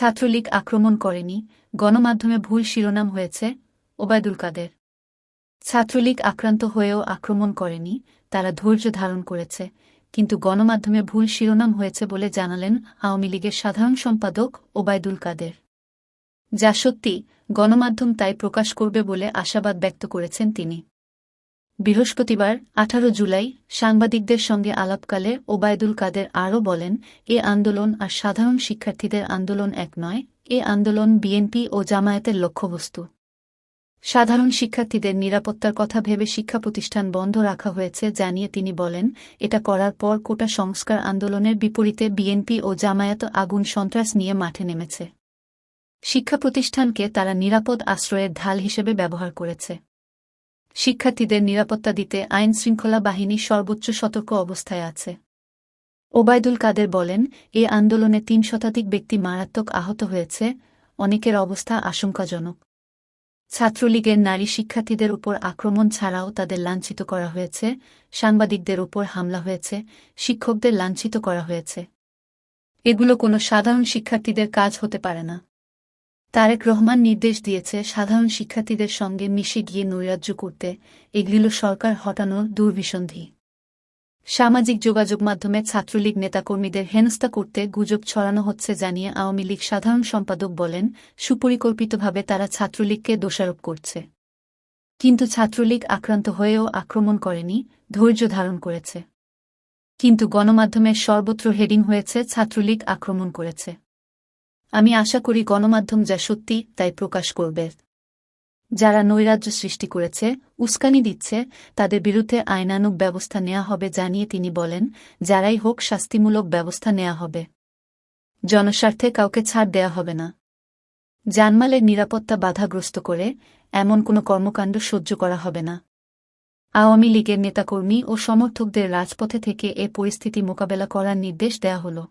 ছাত্রলীগ আক্রমণ করেনি, গণমাধ্যমে ভুল শিরোনাম হয়েছে, ওবায়দুল কাদের। ছাত্রলীগ আক্রান্ত হয়েও আক্রমণ করেনি, তারা ধৈর্য ধারণ করেছে, কিন্তু গণমাধ্যমে ভুল শিরোনাম হয়েছে বলে জানালেন আওয়ামী লীগের সাধারণ সম্পাদক ওবায়দুল কাদের। যা সত্যি, গণমাধ্যম তাই প্রকাশ করবে বলে আশাবাদ ব্যক্ত করেছেন তিনি। বৃহস্পতিবার, আঠারো জুলাই, সাংবাদিকদের সঙ্গে আলাপকালে ওবায়দুল কাদের আরও বলেন, এ আন্দোলন আর সাধারণ শিক্ষার্থীদের আন্দোলন এক নয়, এ আন্দোলন বিএনপি ও জামায়াতের লক্ষ্যবস্তু। সাধারণ শিক্ষার্থীদের নিরাপত্তার কথা ভেবে শিক্ষা প্রতিষ্ঠান বন্ধ রাখা হয়েছে জানিয়ে তিনি বলেন, এটা করার পর কোটা সংস্কার আন্দোলনের বিপরীতে বিএনপি ও জামায়াত আগুন সন্ত্রাস নিয়ে মাঠে নেমেছে। শিক্ষা প্রতিষ্ঠানকে তারা নিরাপদ আশ্রয়ের ঢাল হিসেবে ব্যবহার করেছে। শিক্ষার্থীদের নিরাপত্তা দিতে আইন শৃঙ্খলা বাহিনী সর্বোচ্চ সতর্ক অবস্থায় আছে। ওবায়দুল কাদের বলেন, এ আন্দোলনে তিন শতাধিক ব্যক্তি মারাত্মক আহত হয়েছে, অনেকের অবস্থা আশঙ্কাজনক। ছাত্রলীগের নারী শিক্ষার্থীদের উপর আক্রমণ ছাড়াও তাদের লাঞ্ছিত করা হয়েছে, সাংবাদিকদের উপর হামলা হয়েছে, শিক্ষকদের লাঞ্ছিত করা হয়েছে। এগুলো কোনো সাধারণ শিক্ষার্থীদের কাজ হতে পারে না। তারেক রহমান নির্দেশ দিয়েছে সাধারণ শিক্ষার্থীদের সঙ্গে মিশে গিয়ে নৈরাজ্য করতে এগুলো সরকার হটানোর দুর্বিসন্ধি। সামাজিক যোগাযোগ মাধ্যমে ছাত্রলীগ নেতাকর্মীদের হেনস্থা করতে গুজব ছড়ানো হচ্ছে জানিয়ে আওয়ামী লীগ সাধারণ সম্পাদক বলেন, সুপরিকল্পিতভাবে তারা ছাত্রলীগকে দোষারোপ করছে। কিন্তু ছাত্রলীগ আক্রান্ত হয়েও আক্রমণ করেনি, ধৈর্য ধারণ করেছে। কিন্তু গণমাধ্যমে সর্বত্র হেডিং হয়েছে, ছাত্রলীগ আক্রমণ করেছে। আমি আশা করি গণমাধ্যম যা সত্যি, তাই প্রকাশ করবে। যারা নৈরাজ্য সৃষ্টি করেছে, উস্কানি দিচ্ছে, তাদের বিরুদ্ধে আইনানুগ ব্যবস্থা নেওয়া হবে জানিয়ে তিনি বলেন, যারাই হোক শাস্তিমূলক ব্যবস্থা নেওয়া হবে। জনস্বার্থে কাউকে ছাড় দেয়া হবে না। জানমালের নিরাপত্তা বাধাগ্রস্ত করে, এমন কোনো কর্মকাণ্ড সহ্য করা হবে না। আওয়ামী লীগের নেতাকর্মী ও সমর্থকদের রাজপথে থেকে এ পরিস্থিতি মোকাবেলা করার নির্দেশ দেয়া হল।